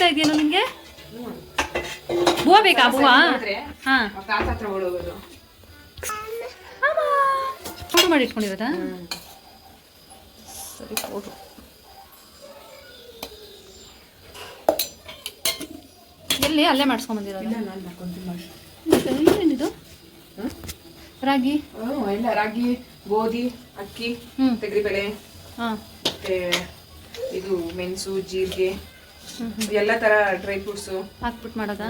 ಎಸಿತಾ ನಿಮಗೆ ಹೂವ ಬೇಕಾ ಹೂವ ಹಾ. ಫೋಟೋ ಮಾಡಿ ಇಟ್ಕೊಂಡಿರೋದಾ? ಸರಿ ಫೋಟೋ ಎಲ್ಲಿ? ಅಲ್ಲೇ ಮಾಡಿಸ್ಕೊಂಬಂದಿರೋದು ಏನಿದು ರಾಗಿ. ಎಲ್ಲ ರಾಗಿ ಗೋಧಿ ಅಕ್ಕಿ. ತೆಗರಿಬೇಳೆ ಹಾಂ. ಮತ್ತೆ ಇದು ಮೆಣಸು ಜೀರಿಗೆ. ಎಲ್ಲ ತರ ಡ್ರೈ ಫ್ರೂಟ್ಸ್ ಹಾಕ್ಬಿಟ್ಟು ಮಾಡೋದಾ?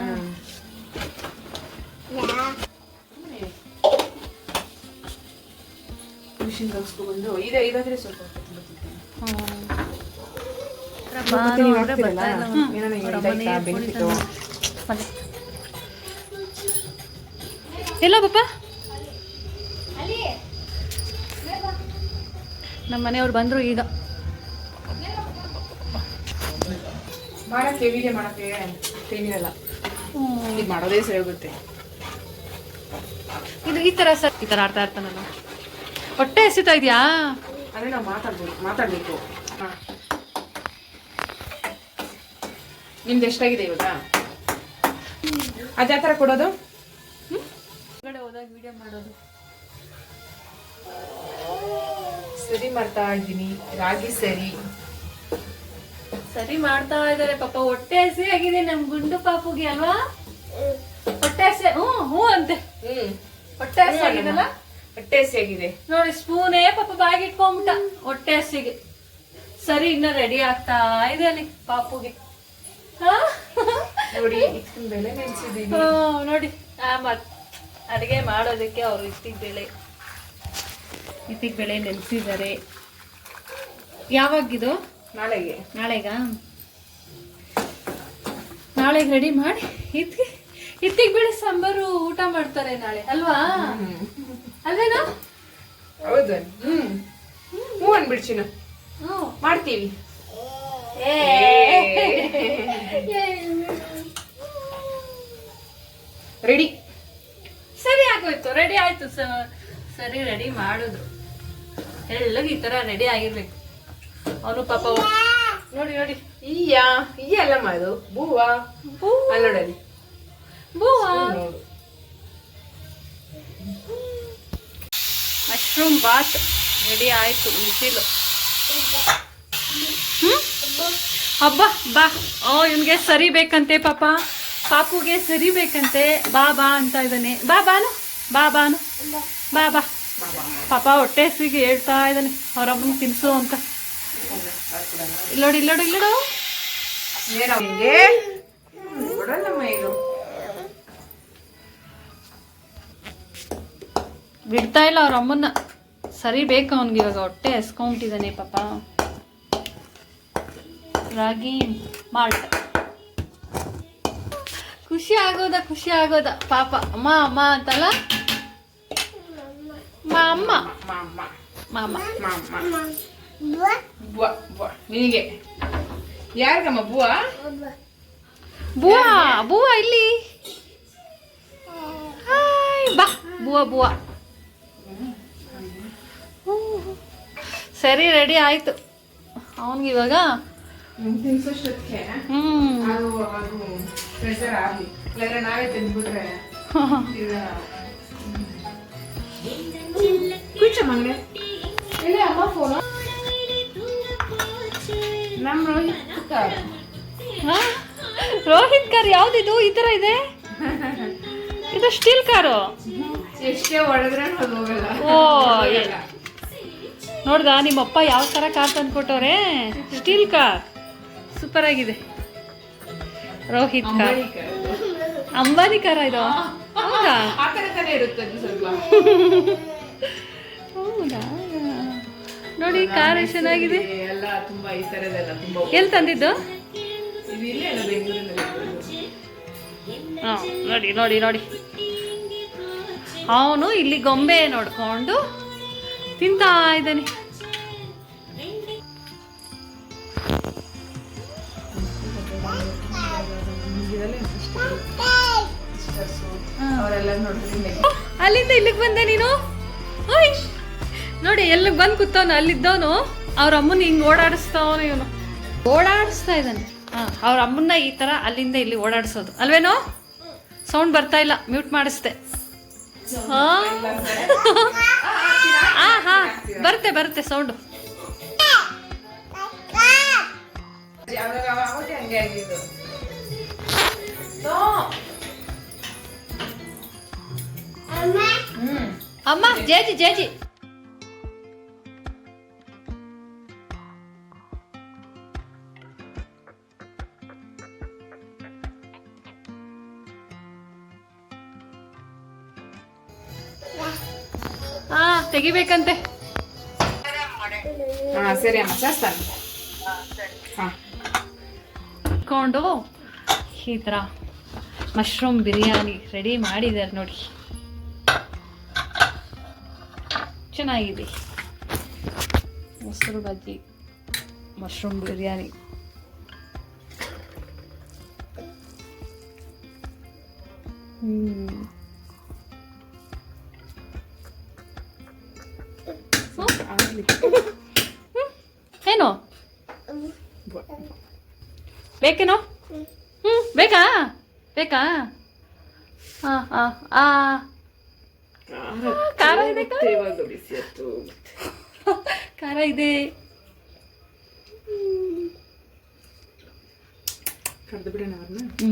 ಮಿಷಿನ್ ಬಂದು ಇದೆ ಇದಾದ್ರೆ ಸ್ವಲ್ಪ ಎಲ್ಲ ಪಾಪ ನಮ್ಮ ಮನೆಯವ್ರು ಬಂದ್ರು ಈಗ. ಮಾಡಕ್ಕೆ ವಿಡಿಯೋ ಮಾಡಕ್ಕೆ ಏನಿರಲ್ಲ ಇದು ಮಾಡೋದೇ ಸರಿ ಹೋಗುತ್ತೆ. ಇದು ಈ ತರ ಸರ್. ಈ ತರ ಆಡ್ತಾ ಇರ್ತಾನಲ್ಲ. ಹೊಟ್ಟೆ ಎಸಿತಾ ಇದೆಯಾ? ಅದೇ ನಾವು ಮಾತಾಡ್ಬೋದು ಮಾತಾಡ್ಬೇಕು. ಹಾಂ. ನಿಮ್ದು ಎಷ್ಟಾಗಿದೆ ಇವಾಗ? ಅದೇ ಥರ ಕೊಡೋದು? ಹೊರಗಡೆ ಹೋದಾಗ ವಿಡಿಯೋ ಮಾಡೋದು. ಸರಿ ಮಾಡ್ತಾ ಇದ್ದೀನಿ. ರಾಗಿ ಸರಿ. ಸರಿ ಮಾಡ್ತಾ ಇದಾರೆ ಪಾಪ ಹೊಟ್ಟೆ ಹಸಿ ಆಗಿದೆ ನಮ್ ಗುಂಡು ಪಾಪುಗೆ ಅಲ್ವಾ? ಹೊಟ್ಟೆ ಹಸಿ ಹ್ಮ್ ಹ್ಞೂ ಅಂತೆ. ಹ್ಮ್. ಹೊಟ್ಟೆ ಹಸಿ ಆಗಿದಲ್ಲ ಹೊಟ್ಟೆ ಹಸಿಯಾಗಿದೆ ನೋಡಿ ಸ್ಪೂನೇ ಪಾಪ ಬಾಯಿಗೆ ಇಟ್ಕೊಂಬಿಟ್ಟ ಹೊಟ್ಟೆ ಹಸಿಗೆ ಸರಿ ಇನ್ನ ರೆಡಿ ಆಗ್ತಾ ಇದೆ ಅಲ್ಲಿ ಪಾಪುಗೆ. ಹಾ? ನೋಡಿ ಬೆಳೆ ಹ್ಮ್, ನೋಡಿ ಆ ಮತ್ ಅಡಿಗೆ ಮಾಡೋದಕ್ಕೆ ಅವ್ರು ಇತ್ತಿಗೆ ಬೆಳೆ ಇತ್ತಿಗೆ ಬೆಳೆ ನೆನೆಸಿದ್ದಾರೆ. ಯಾವಾಗಿದು ನಾಳೆಗೆ. ನಾಳೆಗ? ನಾಳೆಗೆ ರೆಡಿ ಮಾಡಿ ಇತ್ತಿ ಇತ್ತಿಗೆ ಬೆಳೆ ಸಾಂಬಾರು ಊಟ ಮಾಡ್ತಾರೆ ನಾಳೆ ಅಲ್ವಾ? ಅಲ್ವೇನಾ ಹೌದು. ಹ್ಮ್. ಹ್ಞೂ ಅನ್ಬಿಡ್ಸಿನ ಹ್ಞೂ. ಮಾಡ್ತೀವಿ ರೆಡಿ ಸರಿ ಆಗೋಯ್ತು ರೆಡಿ ಆಯ್ತು ಸರಿ ರೆಡಿ ಮಾಡಿದ್ರು. ಎಲ್ಲ ಈ ತರ ರೆಡಿ ಆಗಿರ್ಬೇಕು. ಅವನು ಪಾಪ ನೋಡಿ ನೋಡಿ. ಈಯ ಈ ಅಲ್ಲಮ್ಮ ಅದು ಬೂವ. ಅಲ್ಲಿ ನೋಡಲ್ಲಿ ಬೂವಾ. ನೋಡು. ಮಶ್ರೂಮ್ ಬಾತ್ ರೆಡಿ ಆಯ್ತು ಬಿಸಿಲು? ಹಬ್ಬ ಬಾ. ಓ ಇವನ್ಗೆ ಸರಿ ಬೇಕಂತೆ ಪಾಪ. ಪಾಪುಗೆ ಸರಿ ಬೇಕಂತೆ. ಬಾ ಬಾ ಅಂತ ಇದ್ದಾನೆ ಬಾ ಬಾನು. ಬಾ ಬಾನು. ಬಾ ಬಾ. ಪಾಪ ಹೊಟ್ಟೆ ಸಿಗಿ ಹೇಳ್ತಾ ಇದ್ದಾನೆ ಅವರಮ್ಮನ ತಿನ್ಸು ಅಂತ. ಇಲ್ಲೋಡಿ ಇಲ್ಲೋಡಿ ಇಲ್ಲೋಡು ಹಿಂಗೆ ಇದು. ಬಿಡ್ತಾ ಇಲ್ಲ ಅವ್ರ ಅಮ್ಮನ್ನ. ಸರಿ ಬೇಕು ಅವ್ನಿಗೆ ಇವಾಗ ಹೊಟ್ಟೆ ಎಸ್ಕೊಂಬಿಟ್ಟಿದ್ದಾನೆ ಪಾಪ. ರಾಗಿ ಮಾಲ್ಟ್. ಖುಷಿ ಆಗೋದ ಖುಷಿ ಆಗೋದ. ಪಾಪ ಅಮ್ಮ ಅಮ್ಮ ಅಂತಲ್ಲ? ಮಾ ಅಮ್ಮ ಮಾಮ. ಮಾಮ. ಮಾಮ. ಬುವ. ಬುವ ನಿನಗೆ. ಯಾರಿಗಮ್ಮ ಬುವ? ಬುವ ಬುವ ಇಲ್ಲಿ. ಹಾಯ್ ಬಾ. ಬುವ ಬುವ. ಸರಿ ರೆಡಿ ಆಯ್ತು. ಅವನಿಗೆ ಇವಾಗ ತಿನ್ಸೋಷ್ಟೊತ್ತಿಗೆ ರೋಹಿತ್ ಕಾರ್. ಹಾ? ರೋಹಿತ್ ಕಾರ್ ಯಾವ್ದಿದು? ಈ ತರ ಇದೆ? ಇದು ಸ್ಟೀಲ್ ಕಾರು. ಎಷ್ಟೇ ಹೊಡೆದ್ರೆ ಓ ನೋಡ್ದ ನಿಮ್ಮಪ್ಪ ಯಾವ ತರ ಕಾರ್ ತಂದು ಕೊಟ್ಟವ್ರೆ ಸ್ಟೀಲ್ ಕಾರ್. ಸೂಪರ್ ಆಗಿದೆ. ರೋಹಿತ್ ಕಾರ್. ಅಂಬಾನಿ ಕಾರ ಇದು. ಹೌದಾ? ಆ ಥರ ತಾನೇ ಇರುತ್ತೆ ಸ್ವಲ್ಪ. ನೋಡಿ ಕಾರ್ ಎಷ್ಟು ಚೆನ್ನಾಗಿದೆ? ಎಲ್ಲ ತುಂಬಾ ಈ ಥರದೆಲ್ಲ ತುಂಬಾ ಎಲ್ಲಿ ತಂದಿದ್ದು? ಇದು ಇಲ್ಲೇ ಅಲ್ಲ ಬೆಂಗಳೂರಿನಲ್ಲಿ ಹಾ, ನೋಡಿ ನೋಡಿ ನೋಡಿ. ಅವನು ಇಲ್ಲಿ ಗೊಂಬೆ ನೋಡ್ಕೊಂಡು ತಿಂತಾ ಇದ್ದಾನೆ. ಅಲ್ಲಿಂದ ಇಲ್ಲಿಗೆ ಬಂದೆ ನೀನು? ಓಯ್! ನೋಡಿ ಎಲ್ಲಿಗೆ ಬಂದು ಕೂತವನು ಅಲ್ಲಿದ್ದವನು ಅವ್ರ ಅಮ್ಮನ ಹಿಂಗೆ ಓಡಾಡಿಸ್ತಾವನು ಇವನು. ಓಡಾಡಿಸ್ತಾ ಇದ್ದಾನೆ. ಹಾಂ ಅವ್ರ ಅಮ್ಮನ್ನ ಈ ಥರ ಅಲ್ಲಿಂದ ಇಲ್ಲಿ ಓಡಾಡಿಸೋದು. ಅಲ್ವೇನೋ? ಸೌಂಡ್ ಬರ್ತಾ ಇಲ್ಲ ಮ್ಯೂಟ್ ಮಾಡಿಸ್ದೆ. ಹಾಂ? ಹಾಂ ಹಾಂ ಬರುತ್ತೆ ಬರುತ್ತೆ ಸೌಂಡು. ಅಮ್ಮ ಜೇಜಿ ಜೇಜಿ. ತೆಗಿಬೇಕಂತೆ. ಸರಿ ಅಮ್ಮ ಹಾಂ. ಕೊಂಡು ಈ ಥರ ಮಶ್ರೂಮ್ ಬಿರಿಯಾನಿ ರೆಡಿ ಮಾಡಿದ್ದಾರೆ ನೋಡಿ. ಚೆನ್ನಾಗಿದೆ. ಮೊಸರು ಬಜ್ಜಿ ಮಶ್ರೂಮ್ ಬಿರಿಯಾನಿ. ಹ್ಞೂ ಏನು ಬೇಕೇನೋ ಹ್ಞೂ ಬೇಕಾ ಬೇಕಾ ಹಾಂ ಹಾಂ ಆ ಖಾರ ಇದೆ ಖಾರ. ಇದೆ ಹ್ಞೂ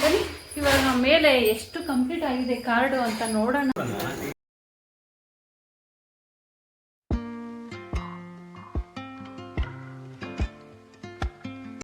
ಬನ್ನಿ, ಇವಾಗ ಮೇಲೆ ಎಷ್ಟು ಕಂಪ್ಲೀಟ್ ಆಗಿದೆ ಕಾರ್ಡು ಅಂತ ನೋಡೋಣ.